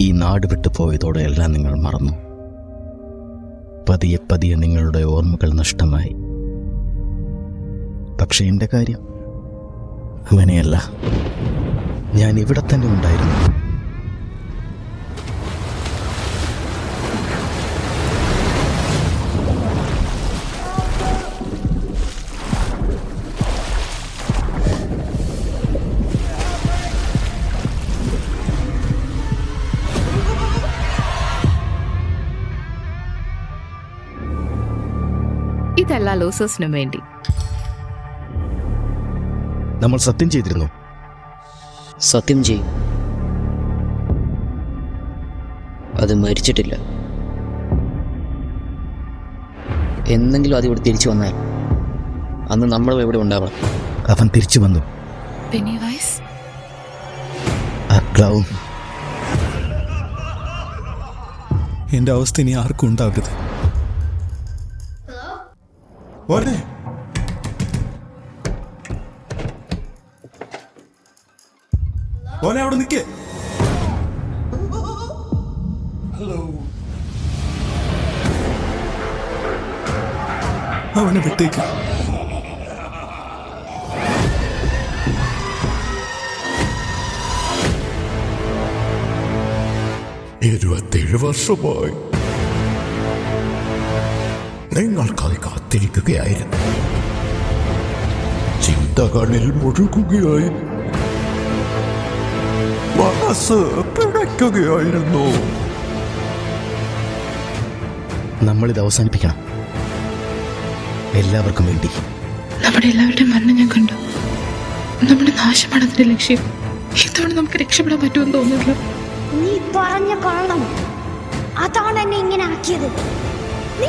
ഈ നാട് വിട്ടുപോയതോടെ എല്ലാം നിങ്ങൾ മറന്നു. പതിയെ പതിയെ നിങ്ങളുടെ ഓർമ്മകൾ നഷ്ടമായി. പക്ഷെ എന്റെ കാര്യം അങ്ങനെയല്ല. ഞാൻ ഇവിടെ തന്നെ ഉണ്ടായിരുന്നു. ഇതല്ല ലൂസേഴ്സിനും വേണ്ടി. നമ്മൾ സത്യം ചെയ്തിരുന്നു. സത്യം ചെയ്യും. അത് മരിച്ചിട്ടില്ല. എന്തെങ്കിലും അത് ഇവിടെ തിരിച്ചു വന്നാൽ അന്ന് നമ്മളും ഇവിടെ ഉണ്ടാവണം? അവൻ തിരിച്ചു വന്നു. എന്റെ അവസ്ഥ ഇനി ആർക്കും ഉണ്ടാവരുത് മോനെ മോനെ അവിടെ നിൽക്കേ അവനെ വിട്ടേക്ക്. ഇരുപത്തേഴ് വർഷമായി. നിങ്ങൾക്കായി കാത്തിരിക്കുകയായിരുന്നു. ചിന്തകളിൽ മുഴുകുകയായി മനസ്സ് പിടയ്ക്കുകയായിരുന്നു. നമ്മളിത് അവസാനിപ്പിക്കണം. എല്ലാവർക്കും വേണ്ടി. നമ്മുടെ എല്ലാവരുടെയും മരണം ഞാൻ കണ്ടു. നമ്മുടെ നാശമാണ് അതിന്റെ ലക്ഷ്യം. ഇതോടെ നമുക്ക് രക്ഷപ്പെടാൻ പറ്റുമെന്ന് തോന്നുന്നു നീ പറഞ്ഞ കാണണം അതാണ് എന്നെ ഇങ്ങനെ ആക്കിയത്. നീ